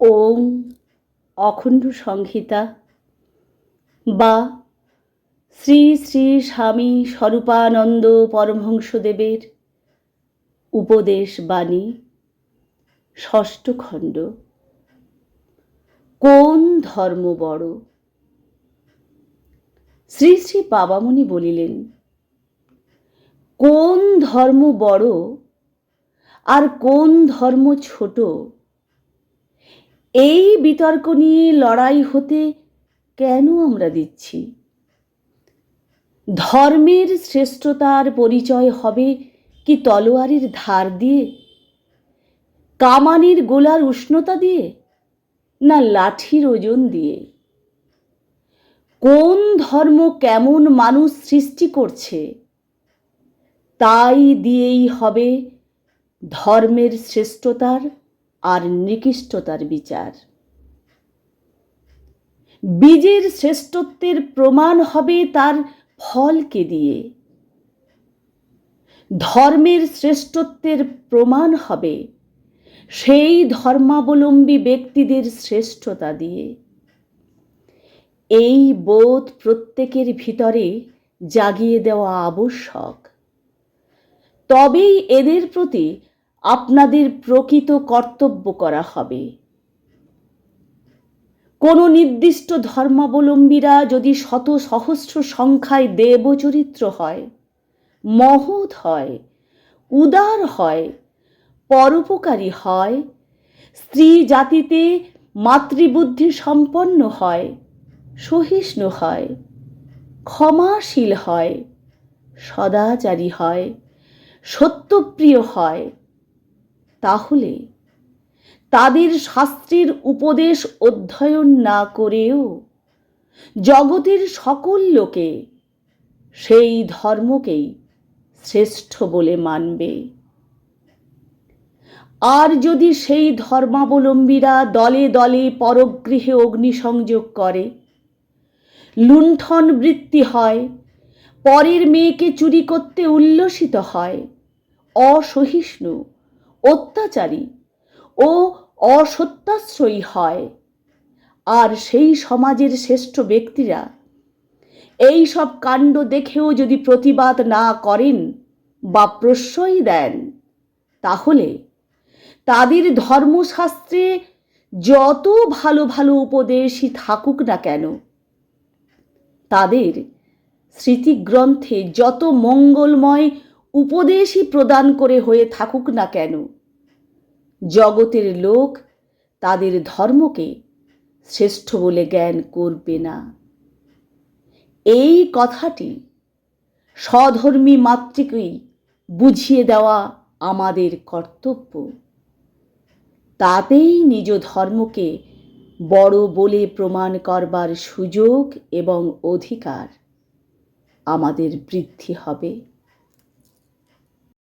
ওম অখণ্ড সংহিতা বা শ্রী শ্রী স্বামী স্বরূপানন্দ পরমহংসদেবের উপদেশ বাণী, ষষ্ঠ খণ্ড। কোন ধর্ম বড়? শ্রী শ্রী বাবামণি বলিলেন, কোন ধর্ম বড় আর কোন ধর্ম ছোট? এই বিতর্ক নিয়ে লড়াই হতে কেন আমরা দিচ্ছি? ধর্মের শ্রেষ্ঠতার পরিচয় হবে কি তলোয়ারের ধার দিয়ে? কামানির গোলার উষ্ণতা দিয়ে না লাঠির ওজন দিয়ে? কোন ধর্ম কেমন মানুষ সৃষ্টি করছে? তাই দিয়েই হবে ধর্মের শ্রেষ্ঠতার আর নিকৃষ্টতার বিচার। বীজের শ্রেষ্ঠত্বের প্রমাণ হবে তার ফলকে দিয়ে। ধর্মের শ্রেষ্ঠত্বের প্রমাণ হবে সেই ধর্মাবলম্বী ব্যক্তিদের শ্রেষ্ঠতা দিয়ে। এই বোধ প্রত্যেকের ভিতরে জাগিয়ে দেওয়া আবশ্যক। তবেই এদের প্রতি আপনাদের প্রকৃত কর্তব্য করা হবে। কোনো নির্দিষ্ট ধর্মাবলম্বীরা যদি শত সহস্র সংখ্যায় দেবচরিত্র হয়, মহৎ হয়, উদার হয়, পরোপকারী হয় স্ত্রী জাতিতে মাতৃবুদ্ধি সম্পন্ন হয়, সহিষ্ণু হয়, ক্ষমাশীল হয়, সদাচারী হয়, সত্যপ্রিয় হয় তাহলে তাদের শাস্ত্রের উপদেশ অধ্যয়ন না করেও জগতের সকল লোকে সেই ধর্মকেই শ্রেষ্ঠ বলে মানবে। আর যদি সেই ধর্মাবলম্বীরা দলে দলে পরগৃহে অগ্নিসংযোগ করে, লুণ্ঠন বৃত্তি হয়, পরের মেয়েকে চুরি করতে উল্লসিত হয়, অসহিষ্ণু অত্যাচারী ও অসত্যাশ্রয়ী হয়। আর সেই সমাজের শ্রেষ্ঠ ব্যক্তিরা এই সব কাণ্ড দেখেও যদি প্রতিবাদ না করেন বা প্রশ্রয় দেন, তাহলে তাদের ধর্মশাস্ত্রে যত ভালো ভালো উপদেশই থাকুক না কেন, তাদের স্মৃতিগ্রন্থে যত মঙ্গলময় উপদেশই প্রদান করে হয়ে থাকুক না কেন জগতের লোক তাদের ধর্মকে শ্রেষ্ঠ বলে জ্ঞান করবে না। এই কথাটি স্বধর্মী মাতৃকেই বুঝিয়ে দেওয়া আমাদের কর্তব্য। তাতেই নিজ ধর্মকে বড় বলে প্রমাণ করবার সুযোগ এবং অধিকার আমাদের বৃদ্ধি হবে।